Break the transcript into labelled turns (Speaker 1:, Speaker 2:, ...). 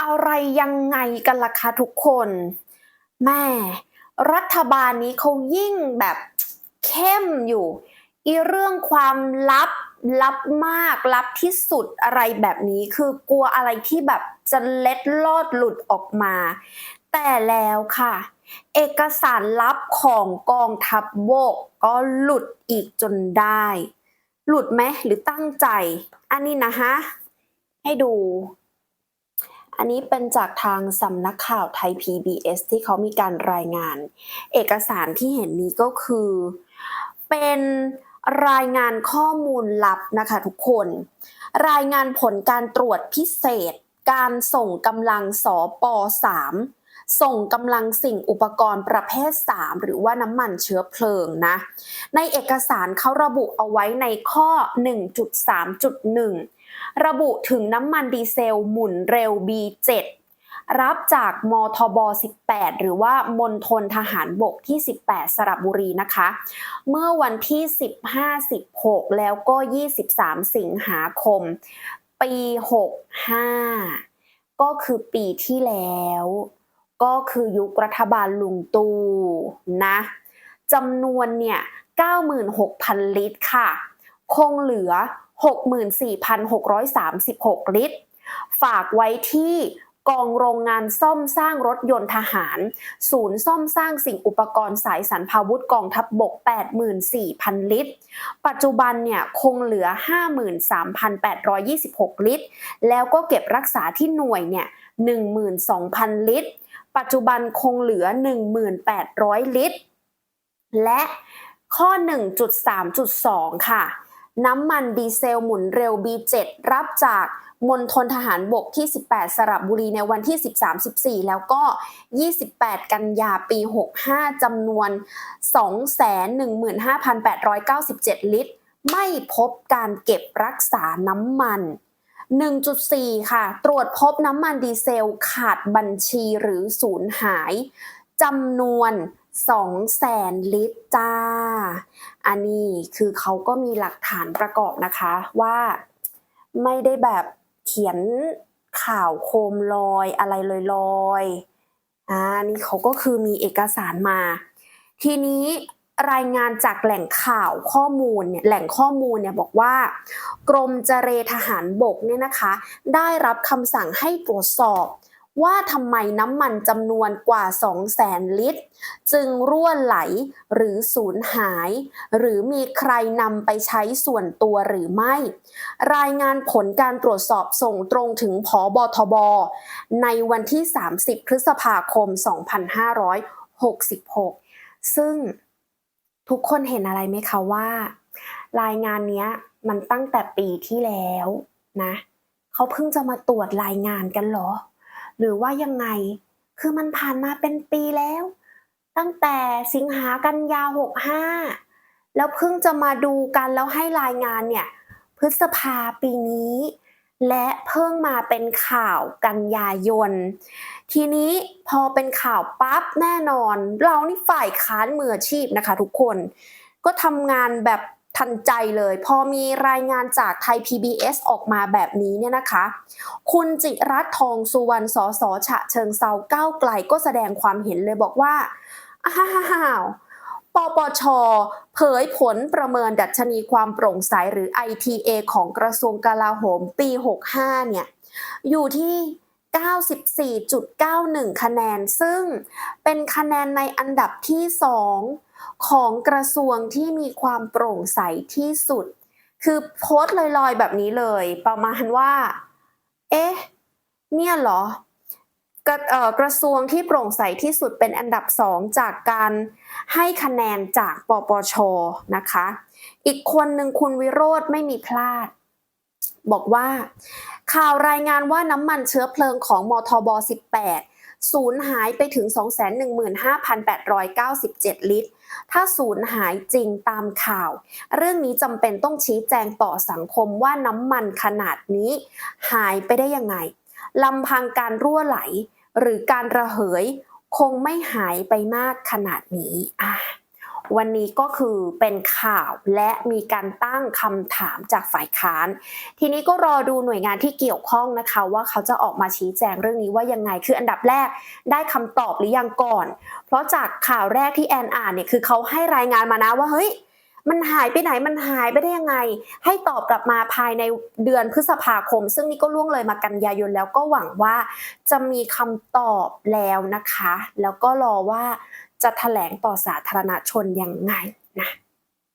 Speaker 1: อะไรยังไงกันล่ะคะทุกคนแม่รัฐบาลนี้เขายิ่งแบบเข้มอยู่อีเรื่องความลับลับมากลับที่สุดอะไรแบบนี้ คือกลัวอะไรที่แบบจะเล็ดลอดหลุดออกมา แต่แล้วค่ะ เอกสารลับของกองทัพโบกก็หลุดอีกจนได้ หลุดไหมหรือตั้งใจ อันนี้นะฮะ ให้ดู อันนี้เป็นจากทางสำนักข่าวไทย PBS ที่เขามีการรายงาน เอกสารที่เห็นนี้ก็คือ เป็นรายงานข้อมูลลับนะคะทุกคน รายงานผลการตรวจพิเศษ การส่งกำลังสอป3ส่งกำลังสิ่งอุปกรณ์ประเภท 3 หรือว่าน้ำมันเชื้อเพลิงนะ ในเอกสารเขาระบุเอาไว้ในข้อ 1.3.1 ระบุถึงน้ำมันดีเซลหมุนเร็ว B7 รับจากมทบ 18 หรือว่ามณฑลทหารบกที่ 18 สระบุรีนะคะ เมื่อวันที่ 15-16 แล้วก็ 23 สิงหาคม ปี 65 ก็คือปีที่แล้ว ก็คือยุครัฐบาลลุงตู่นะจำนวนเนี่ย 96,000 ลิตรค่ะ คงเหลือ 64,636 ลิตร ฝากไว้ที่กองโรงงานซ่อมสร้างรถยนต์ทหาร ศูนย์ซ่อมสร้างสิ่งอุปกรณ์สายสันพาวุธกองทัพบบก 84,000 ลิตร ปัจจุบันเนี่ยคงเหลือ 53,826 ลิตร แล้วก็เก็บรักษาที่หน่วยเนี่ย 12,000 ลิตร ปัจจุบันคงเหลือ 1,800 ลิตร และข้อ 1.3.2 ค่ะ น้ำมันดีเซลหมุนเร็ว B7 รับจากมณฑลทหารบกที่ 18 สระบุรีในวันที่ 13-14 แล้วก็ 28 กันยาปี 65 จำนวน 215,897 ลิตร ไม่พบการเก็บรักษาน้ำมัน 1.4 ค่ะ ตรวจพบน้ำมันดีเซลขาดบัญชีหรือสูญหายจำนวน 2แสนลิตรจ้า อันนี้คือเขาก็มีหลักฐานประกอบนะคะว่าไม่ได้แบบเขียนข่าวโคมลอยอะไรลอยๆอ่านี่เขาก็คือมีเอกสารมา ทีนี้รายงานจากแหล่งข่าวข้อมูลเนี่ยแหล่งข้อมูลเนี่ยบอกว่า กรมเจรทหารบกเนี่ยนะคะ ได้รับคำสั่งให้ตรวจสอบ ว่าทำไมน้ำมันจำนวนกว่า 200,000 ลิตร จึงรั่วไหลหรือสูญหาย หรือมีใครนำไปใช้ส่วนตัวหรือไม่ รายงานผลการตรวจสอบส่งตรงถึงผอบทบ ในวันที่ 30 พฤษภาคม 2566 ซึ่งทุกคนเห็นอะไรไหมคะว่า รายงานนี้มันตั้งแต่ปีที่แล้วนะ เขาเพิ่งจะมาตรวจรายงานกันเหรอ หรือว่ายังไง คือมันผ่านมาเป็นปีแล้ว ตั้งแต่สิงหากันยาหกห้าแล้วเพิ่งจะมาดูกันแล้วให้รายงานเนี่ย พฤษภาปีนี้ และเพิ่งมาเป็นข่าวกันยายน ทีนี้พอเป็นข่าวปั๊บแน่นอน เรานี่ฝ่ายค้านมืออาชีพนะคะทุกคน ก็ทำงานแบบ ทันใจเลย พอมีรายงานจากไทย PBS ออกมาแบบนี้เนี่ยนะคะ คุณจิรัตทองสุวรรณสสฉะเชิงเซาก้าวไกลก็แสดงความเห็นเลยบอกว่าอ้าวปปช เผยผลประเมินดัชนีความโปร่งใสหรือ ITA ของกระทรวงกลาโหมปี 65 เนี่ย อยู่ที่ 94.91 คะแนน ซึ่งเป็นคะแนนในอันดับที่ 2 ของกระทรวงที่มีความโปร่งใสที่สุด คือโพสต์ลอยๆแบบนี้เลย ประมาณว่า เอ๊ะ เนี่ยเหรอกระเออกระทรวงที่โปร่งใสที่สุดเป็นอันดับสองจากการให้คะแนนจากปปชนะคะ อีกคนหนึ่งคุณวิโรธไม่มีพลาด บอกว่า ข่าวรายงานว่าน้ำมันเชื้อเพลิงของมทบ 18 สูญหายไปถึง 215,897 ลิตร ถ้าสูญหายจริงตามข่าว เรื่องนี้จำเป็นต้องชี้แจงต่อสังคมว่าน้ำมันขนาดนี้ หายไปได้ยังไงลำพังการรั่วไหล หรือการระเหย คงไม่หายไปมากขนาดนี้อะ วันนี้ก็คือเป็นข่าวและมีการตั้งคำถามจากฝ่ายค้าน ทีนี้ก็รอดูหน่วยงานที่เกี่ยวข้องนะคะ ว่าเขาจะออกมาชี้แจงเรื่องนี้ว่ายังไงคืออันดับแรกได้คำตอบหรือยังก่อน เพราะจากข่าวแรกที่แอนอ่านเนี่ยคือเขาให้รายงานมานะว่าเฮ้ยมันหายไปไหนมันหายไปได้ยังไง ให้ตอบกลับมาภายในเดือนพฤษภาคม ซึ่งนี่ก็ล่วงเลยมากันยายนแล้วก็หวังว่าจะมีคำตอบแล้วนะคะ แล้วก็รอว่า จะแถลงต่อสาธารณชนยังไงนะ